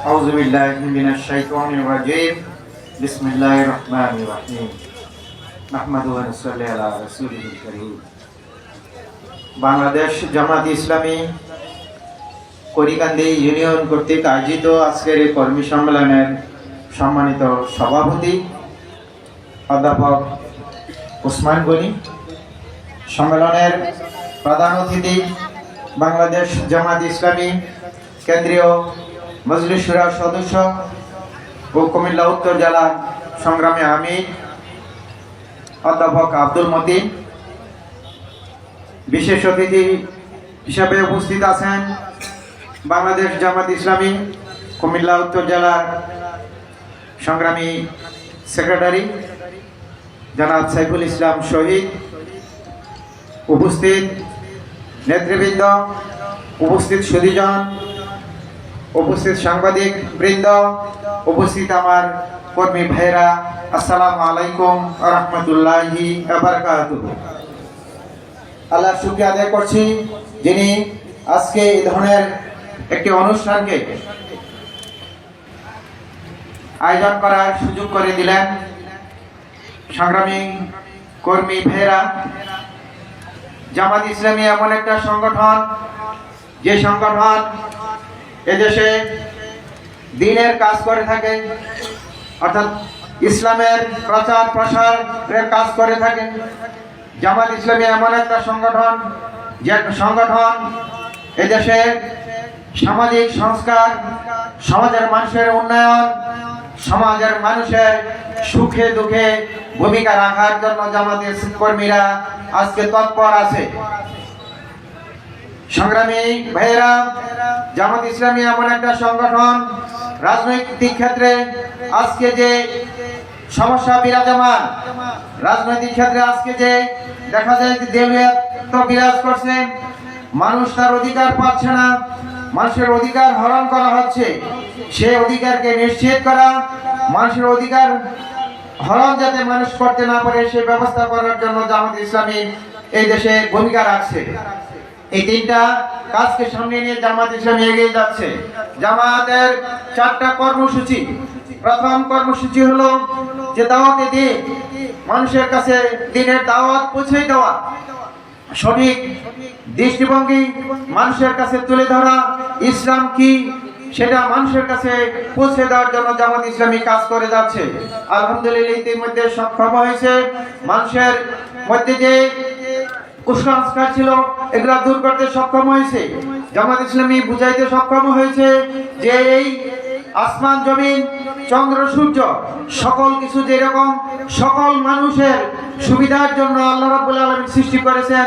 أعوذ بالله من الشيطان الرجيم بسم الله الرحمن الرحيم نحمد ونصلي على رسوله الكريم Bangladesh Jamaat Islami Karikandi union কর্তৃক আয়োজিত আজকের এই কর্মী সম্মেলনের সম্মানিত সভাপতি অধ্যাপক ওসমান গনি সম্মেলনের প্রধান অতিথি বাংলাদেশ জামাত ইসলামী কেন্দ্রীয় মজলিস সুরার সদস্য ও কুমিল্লা উত্তর জেলা সংগ্রামী আমির, অধ্যাপক আব্দুল মতিন বিশেষ অতিথি হিসাবে উপস্থিত আছেন বাংলাদেশ জামাত ইসলামী কুমিল্লা উত্তর জেলার সংগ্রামী সেক্রেটারি জনাব সাইফুল ইসলাম শহীদ উপস্থিত নেতৃবৃন্দ, উপস্থিত সুদীজন উপস্থিত সাংবাদিক বৃন্দ, উপস্থিত আমার কর্মী ভাইরা আসসালামু আলাইকুম রহমতুল্লাহি আল্লাহ শুক্রিয়া আদায় করছি যিনি আজকে এই ধরনের একটি অনুষ্ঠানকে আয়োজন করার সুযোগ করে দিলেন সংগ্রামী কর্মী ভাইরা জামাত ইসলামী এমন একটা সংগঠন, যে সংগঠন এদেশে দিনের কাজ করে থাকে, অর্থাৎ ইসলামের প্রচার প্রসারের কাজ করে থাকে। জামাল ইসলামী এমন একটা সংগঠন, যে সংগঠন এদেশে সামাজিক সংস্কার, সমাজের মানুষের উন্নয়ন, সমাজের মানুষের সুখে দুঃখে ভূমিকা রাখার জন্য জামাতের কর্মীরা আজকে তৎপর আছে। সংগ্রামী ভাইয়েরা, জামাত ইসলামী এমন একটা সংগঠন, রাজনৈতিক ক্ষেত্রে আজকে যে সমস্যা বিরাজমান, রাজনৈতিক ক্ষেত্রে আজকে যে দেখা যায় যে দেউলিয়াত্ব বিরাজ করছে, মানুষ তার অধিকার পাচ্ছে না, মানুষের অধিকার হরণ করা হচ্ছে, সে অধিকারকে নিশ্চিত করা, মানুষের অধিকার হরণ যাতে মানুষ করতে না পারে সে ব্যবস্থা করার জন্য জামাত ইসলামী এই দেশে ভূমিকা রাখছে। এই তিনটা কাজকে সামনে নিয়ে জামাত ইসলামী এগিয়ে যাচ্ছে। জামাতের চারটা কর্মসূচি। প্রথম কর্মসূচি হলো যে দাওয়াতে দিন মানুষের কাছে দিনের দাওয়াত পৌঁছে দেওয়া। সঠিক দৃষ্টিভঙ্গি মানুষের কাছে তুলে ধরা। ইসলাম কি সেটা মানুষের কাছে পৌঁছে দেওয়ার জন্য জামাত ইসলামী কাজ করে যাচ্ছে। আলহামদুলিল্লাহ ইতিমধ্যে সক্ষম হয়েছে। মানুষের মধ্যে যে কুসংস্কার ছিল? এগুলা দূর করতে সক্ষম হয়েছে? জামাত ইসলামী বুঝাইতে সক্ষম হয়েছে যে এই আসমান জমিন, চন্দ্র, সূর্য সকল কিছু যেরকম সকল মানুষের সুবিধার জন্য আল্লাহ রাব্বুল আলামিন সৃষ্টি করেছেন,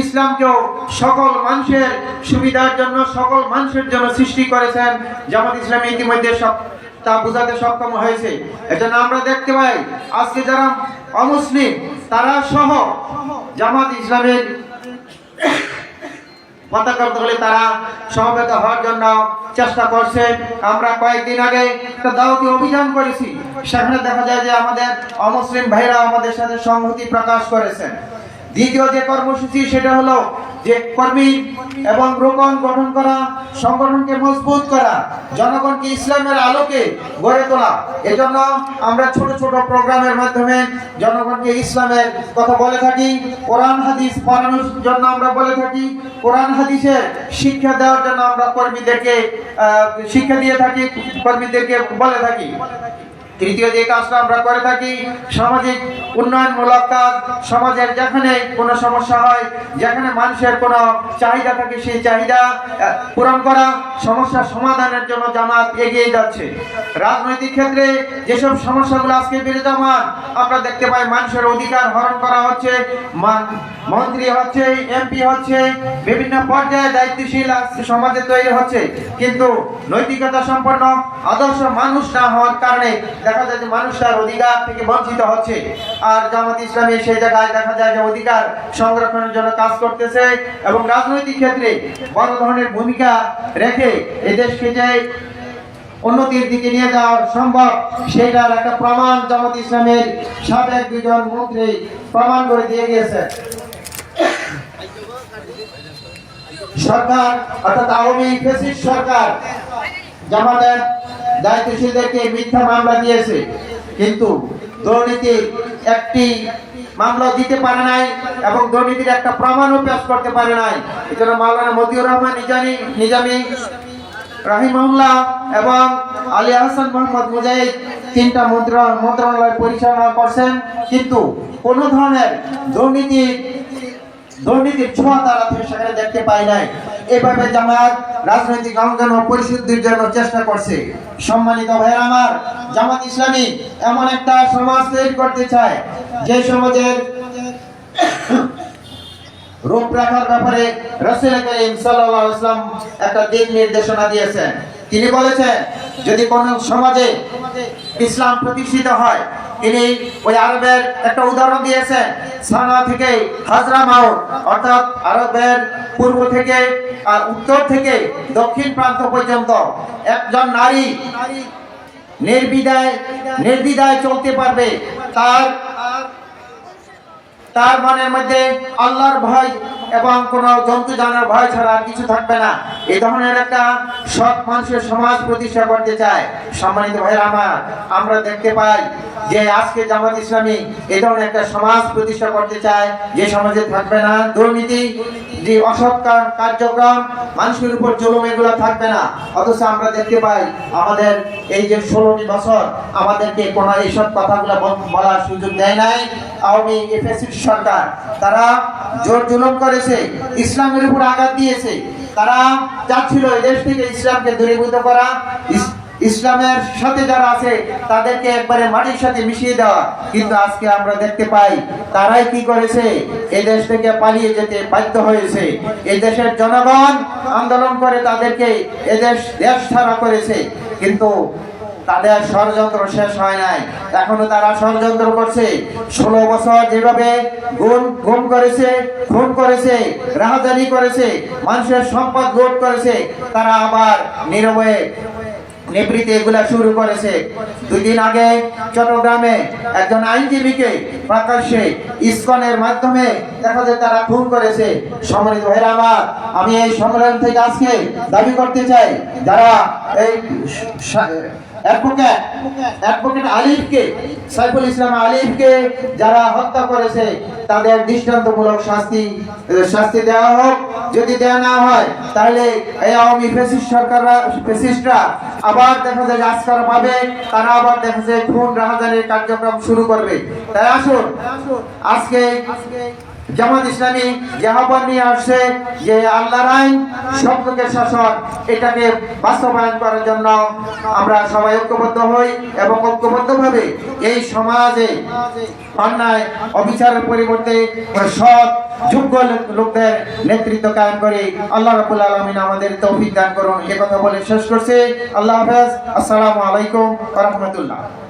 ইসলামকেও সকল মানুষের সুবিধার জন্য, সকল মানুষের জন্য সৃষ্টি করেছেন, জামাত ইসলামী ইতিমধ্যে সব তা বোঝাতে সক্ষম হয়েছে। এজন্য আমরা দেখতে পাই, আজকে যারা অমুসলিম তারা সহ জামাত ইসলামের ধরে তারা সমবেত হওয়ার জন্য চেষ্টা করছে। আমরা কয়েকদিন আগে একটা দাওয়াতি অভিযান করেছি। সেখানে দেখা যায় যে আমাদের অমুসলিম ভাইরা আমাদের সাথে সংহতি প্রকাশ করেছেন। দ্বিতীয় যে কর্মসূচি সেটা হলো যে কর্মী এবং রোপণ গঠন করা, সংগঠনকে মজবুত করা, জনগণকে ইসলামের আলোকে গড়ে তোলা, এজন্য আমরা ছোট ছোট প্রোগ্রামের মাধ্যমে জনগণকে ইসলামের কথা বলে থাকি, কোরআন, হাদিস পড়ানোর জন্য আমরা বলে থাকি, কোরআন হাদিসের শিক্ষা দেওয়ার জন্য আমরা কর্মীদেরকে শিক্ষা দিয়ে থাকি, কর্মীদেরকে বলে থাকি। তৃতীয় যে কাজটা আমরা করে থাকি, সামাজিক উন্নয়নমূলক কাজ, সমাজের যেখানে কোনো সমস্যা হয়, যেখানে মানুষের কোনো চাহিদা থাকে সেই চাহিদা পূরণ করা সমস্যা সমাধানের জন্য জামাত এগিয়ে যাচ্ছে। রাজনৈতিক ক্ষেত্রে যেসব সমস্যাগুলো আজকে বিরাজমান, আমরা দেখতে পাই মানুষের অধিকার হরণ করা হচ্ছে মন্ত্রী হচ্ছে, এমপি হচ্ছে, বিভিন্ন পর্যায়ে দায়িত্বশীল সমাজে তৈরি হচ্ছে। কিন্তু নৈতিকতা সম্পন্ন আদর্শ মানুষ না হওয়ার কারণে দেখা যায় যে মানুষ তার অধিকার থেকে বঞ্চিত হচ্ছে। আর জামাত ইসলামী সেই জায়গায় দেখা যায় যে অধিকার সংরক্ষণের জন্য কাজ করতেছে এবং রাজনৈতিক ক্ষেত্রে বড় ধরনের ভূমিকা রেখে এদেশকে যে উন্নতির দিকে নিয়ে যাওয়া সম্ভব সেটার একটা প্রমাণ জামাত ইসলামের সাবেক দুজন মন্ত্রী প্রমাণ করে দিয়ে গিয়েছে। সরকার, অর্থাৎ আওয়ামী সরকার, জামাতের দায়িত্বশীলদেরকে মিথ্যা মামলা দিয়েছে। কিন্তু দুর্নীতি একটি মামলা দিতে পারে নাই এবং দুর্নীতির একটা প্রমাণও পেশ করতে পারে নাই। এজন্য মাওলানা মতিউর রহমান নিজানি নিজামী রাহিমউল্লাহ এবং আলী হাসান মোহাম্মদ মুজাহিদ তিনটা মন্ত্র মন্ত্রণালয় পরিচালনা করছেন। কিন্তু কোনো ধরনের দুর্নীতি, দুর্নীতির ছোঁয়া তারা সেখানে দেখতে পায় নাই। এভাবে জামাত রাজনৈতিক অঙ্গন ও পরিশুদ্ধির জন্য চেষ্টা করছে। সম্মানিত ভাইয়ের আমার, জামাত ইসলামী এমন একটা সমাজ তৈরি করতে চায়, যে সমাজের রূপরেখার ব্যাপারে রসুল করিম ওয়াসাল্লাম একটা দিক নির্দেশনা দিয়েছেন। তিনি বলেছেন, যদি কোন সমাজে ইসলাম প্রতিষ্ঠিত হয় তিনি ওই আরবের একটা উদাহরণ দিয়েছেন। সানা থেকে হাজরা মাউট অর্থাৎ আরবের পূর্ব থেকে আর উত্তর থেকে দক্ষিণ প্রান্ত পর্যন্ত একজন নারী নির্বিদায় নির্বিদায় চলতে পারবে। তার তার মনের মধ্যে আল্লাহর ভয় এবং কোন জন্তু জানার ভয় ছাড়া আর কিছু থাকবে না। এই ধরনের একটা সৎ মানুষের সমাজ প্রতিষ্ঠা করতে চায়। সম্মানিত ভাইয়ের আমার, আমরা দেখতে পাই যে আজকে জামাত ইসলামী এই ধরনের একটা সমাজ প্রতিষ্ঠা করতে চায়। যে সমাজে থাকবে না দুর্নীতি, যে অসৎ কার্যক্রম, মানুষের উপর জুলুম এগুলো থাকবে না। অথচ আমরা দেখতে পাই আমাদের এই যে ষোলোটি বছর আমাদেরকে কোনো এইসব কথাগুলো বলার সুযোগ দেয় নাই। আওয়ামী এফএসির সরকার। তারা জোর জুলুম করেছে, ইসলামের উপর আঘাত দিয়েছে। তারা চাচ্ছিল এই দেশ থেকে ইসলামকে দূরীভূত করা। ইসলামের সাথে যারা আছে, তাদেরকে একবারে মাটির সাথে মিশিয়ে দেওয়া। কিন্তু আজকে আমরা দেখতে পাই, তারাই কি করেছে? এই দেশ থেকে পালিয়ে যেতে বাধ্য হয়েছে। এই দেশের জনগণ আন্দোলন করে তাদেরকে এদেশ দেশ ছাড়া করেছে। কিন্তু তাদের ষড়যন্ত্র শেষ হয় নাই। এখনও তারা ষড়যন্ত্র করছে। ষোলো বছর যেভাবে গুম গুম করেছে, খুন করেছে, রাহাজানি করেছে, মানুষের সম্পদ গোট করেছে, তারা আবার নীরবে নিবৃত্তি এগুলা শুরু করেছে। দুই দিন আগে চট্টগ্রামে একজন আইনজীবীকে প্রকাশ্যে ইস্কনের মাধ্যমে দেখা যায় তারা খুন করেছে। সম্মানিত ভাইরা আমি এই সম্মেলন থেকে আজকে দাবি করতে চাই, যারা এই অ্যাডভোকেট অ্যাডভোকেট আলিফকে, সাইফুল ইসলাম আলিফকে যারা হত্যা করেছে, তাদের দৃষ্টান্তমূলক শাস্তি শাস্তি দেওয়া হোক। যদি দেওয়া না হয়, তাহলে সরকাররা আবার পাবে, তারা আবার কার্যক্রম শুরু করবে। তাই আসুন, আজকে জামাত ইসলামী যে নিয়ে আসছে যে আল্লাহর আইন সত্যকে শাসন এটাকে বাস্তবায়ন করার জন্য আমরা সবাই ঐক্যবদ্ধ হই এবং ঐক্যবদ্ধভাবে এই সমাজে অন্যায়, অবিচারের পরিবর্তে সৎ, যোগ্য লোক- লোকদের নেতৃত্ব কায়েম করে। আল্লাহ রাবুল আলমিন আমাদের তৌফিক দান করুন। এ কথা বলে শেষ করছে। আল্লাহ হাফেজ। আসসালামু আলাইকুম রহমতুল্লাহ।